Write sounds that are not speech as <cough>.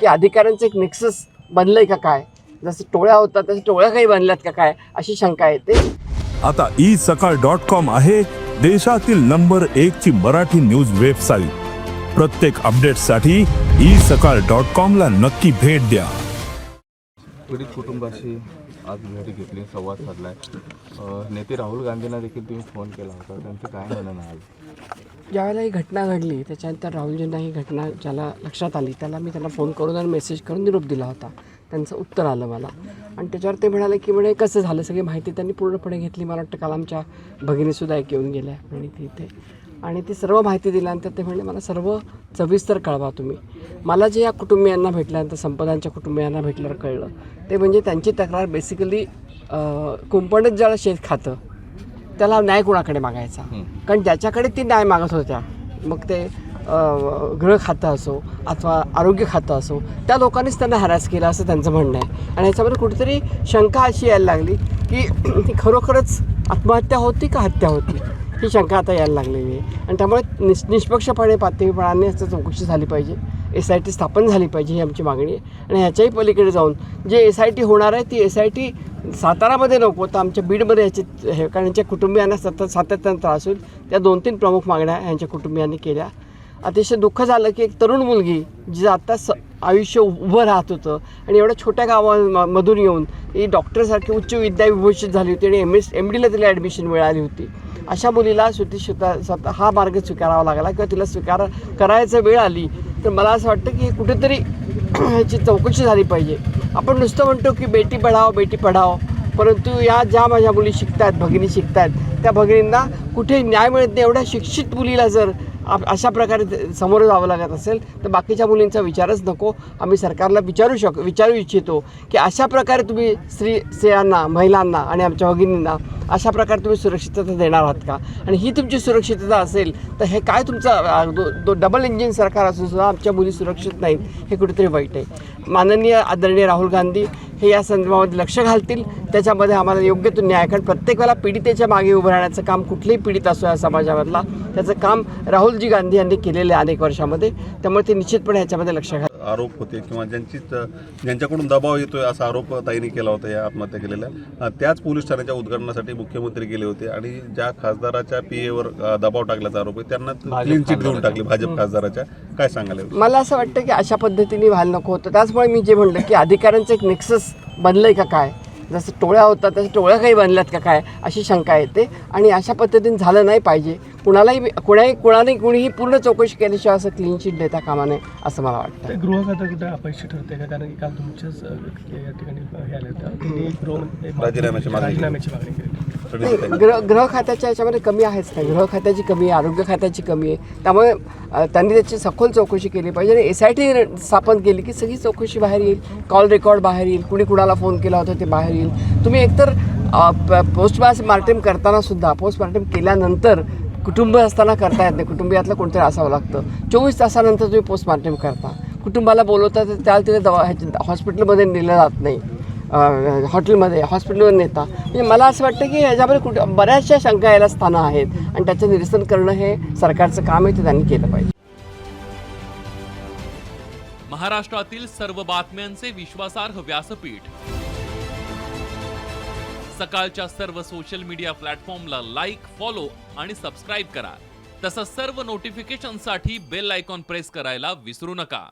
की अधिकाऱ्यांचं एक नेक्सस बनलंय का काय? जसं टोळ्या होतात तसं टोळ्या काही बनल्यात का काय? अशी शंका येते आता ई सकाळ डॉट कॉम आहे देशातील नंबर एक ची मराठी न्यूज वेबसाईट. प्रत्येक अपडेटसाठी ई सकाळ डॉट कॉम ला नक्की भेट द्या. पीडित कुटुंबाशी आज भेट घेतली संवाद साधलाय. अ, नेते राहुल गांधींना देखील तुम्ही फोन केला होता. त्यांचं काय म्हणणं आहे ज्यावेळेला ही घटना घडली त्याच्यानंतर राहुलजींना ही घटना ज्याला लक्षात आली त्याला मी त्यांना फोन करून आणि मेसेज करून निरोप दिला होता. त्यांचं उत्तर आलं मला. आणि त्याच्यावर ते म्हणाले की म्हणे कसं झालं? सगळी माहिती त्यांनी पूर्णपणे घेतली. मला वाटतं काल आमच्या भगिनीसुद्धा एक येऊन गेल्या. आणि ती इथे. आणि ती सर्व माहिती दिल्यानंतर ते म्हणले मला सर्व सविस्तर कळवा तुम्ही. मला जे या कुटुंबियांना भेटल्यानंतर संपदांच्या कुटुंबियांना भेटल्यावर कळलं. ते म्हणजे त्यांची तक्रार बेसिकली कुंपणच ज्याला शेत खातं त्याला न्याय कुणाकडे मागायचा? कारण ज्याच्याकडे ती न्याय मागत होत्या मग ते गृह खातं असो अथवा आरोग्य खातं असो त्या लोकांनीच त्यांना हॅरॅस केला असं त्यांचं म्हणणं आहे. आणि याच्यामध्ये कुठेतरी शंका अशी यायला लागली की <clears throat> ती खरोखरच आत्महत्या होती का हत्या होती? ही शंका आता यायला लागलेली आहे आणि त्यामुळे निष् निष्पक्षपणे पातळीपणाने याचं चौकशी झाली पाहिजे. एस आय टी स्थापन झाली पाहिजे ही आमची मागणी आहे. आणि ह्याच्याही पलीकडे जाऊन जे एस आय टी होणार आहे ती एस आय टी सातारामध्ये नको तर आमच्या बीडमध्ये याची हे कारण यांच्या कुटुंबियांना सतत सातत्यानं त्रास होईल. त्या दोन तीन प्रमुख मागण्या यांच्या कुटुंबियांनी केल्या. अतिशय दुःख झालं की एक तरुण मुलगी जिचं आता स आयुष्य उभं राहत होतं आणि एवढ्या छोट्या गावामधून येऊन ही डॉक्टरसारखी उच्च विद्याविभूषित झाली होती आणि एम एस एम डीला तिला ॲडमिशन मिळाली होती. अशा मुलीला सुटी स्वतः स्वतः हा मार्ग स्वीकारावा लागला किंवा तिला स्वीकार करायचं वेळ आली तर मला असं वाटतं की कुठेतरी ह्याची चौकशी झाली पाहिजे. आपण नुसतं म्हणतो की बेटी पढाओ बेटी पढाओ परंतु या ज्या माझ्या मुली शिकत आहेत भगिनी शिकत आहेत त्या भगिनींना कुठे न्याय मिळत नाही. एवढ्या शिक्षित मुलीला जर अशा प्रकारे समोर जावं लागत असेल तर बाकीच्या मुलींचा विचारच नको. आम्ही सरकारला विचारू शक विचारू इच्छितो की अशा प्रकारे तुम्ही स्त्री स्त्रियांना महिलांना आणि आमच्या भगिनींना अशा प्रकारे तुम्ही सुरक्षितता देणार आहात का? आणि ही तुमची सुरक्षितता असेल तर हे काय तुमचं दो- दो डबल इंजिन सरकार असून सुद्धा आमच्या मुली सुरक्षित नाहीत हे कुठेतरी वाईट आहे. माननीय आदरणीय राहुल गांधी हे या संदर्भामध्ये लक्ष घालतील. त्याच्यामध्ये आम्हाला योग्य तो न्याय कारण प्रत्येक पीडितेच्या मागे उभं राहण्याचं काम कुठलेही पीडित असो या समाजामधला त्याचं काम राहुलजी गांधी यांनी केलेलं आहे अनेक वर्षामध्ये. त्यामुळे ते निश्चितपणे ह्याच्यामध्ये लक्ष घाल आरोप होते किंवा ज्यांची ज्यांच्याकडून दबाव येतोय असा आरोप ताईने केला होता या आत्महत्या केलेल्या. त्याच पोलीस ठाण्याच्या उद्घाटनासाठी मुख्यमंत्री गेले होते आणि ज्या खासदाराच्या पीएवर दबाव टाकल्याचा आरोप आहे त्यांना क्लीन चिट देऊन टाकली भाजप खासदाराच्या. काय सांगायला? मला असं वाटतं की अशा पद्धतीने व्हायला नको होतं. त्याचमुळे मी जे म्हणलं की अधिकाऱ्यांचं एक नेक्सस बनलंय का काय? जसं टोळ्या होतात तसं टोळ्या काही बनल्यात का काय? अशी शंका येते. आणि अशा पद्धतीने झालं नाही पाहिजे. कुणालाही कुणाही कुणाने कुणीही पूर्ण चौकशी केल्याशिवाय असं क्लीन चिट देता कामा नये असं मला वाटतं. ते गृह खातं कुठे अपयशी ठरते का? कारण की काल तुमच्याच या ठिकाणी हे गृह राजीनाम्याची मागणी केली. ताई. गृह गृह खात्याच्या याच्यामध्ये कमी आहेच नाही गृह खात्याची कमी आहे आरोग्य खात्याची कमी आहे. त्यामुळे अ, त्यांनी त्याची सखोल चौकशी केली पाहिजे. आणि एस आय टी स्थापन केली की सगळी चौकशी बाहेर येईल. कॉल रेकॉर्ड बाहेर येईल. कुणी कुणाला फोन केला होता ते बाहेर येईल. तुम्ही एकतर पोस्ट मार्टेम करताना सुद्धा पोस्टमार्टम केल्यानंतर कुटुंब असताना करता येत नाही. कुटुंबियातलं कोणतरी असावं लागतं. चोवीस तासानंतर तुम्ही पोस्टमार्टम करता. कुटुंबाला बोलवता तर त्याला तिला दवा ह्याच्या- हॉस्पिटलमध्ये नेलं जात नाही. हॉटेलमध्ये हॉस्पिटलवर नेता. म्हणजे मला असं वाटतं की याच्यामध्ये कुठे बऱ्याचशा शंका यायला स्थानं आहेत आणि त्याचं निरसन करणं हे सरकारचं काम आहे ते त्यांनी केलं पाहिजे. महाराष्ट्रातील सर्व बातम्यांचे विश्वासार्ह व्यासपीठ. सकाळच्या सर्व सोशल मीडिया प्लॅटफॉर्मला लाईक फॉलो आणि सबस्क्राईब करा. तसंच सर्व नोटिफिकेशनसाठी बेल आयकॉन प्रेस करायला विसरू नका.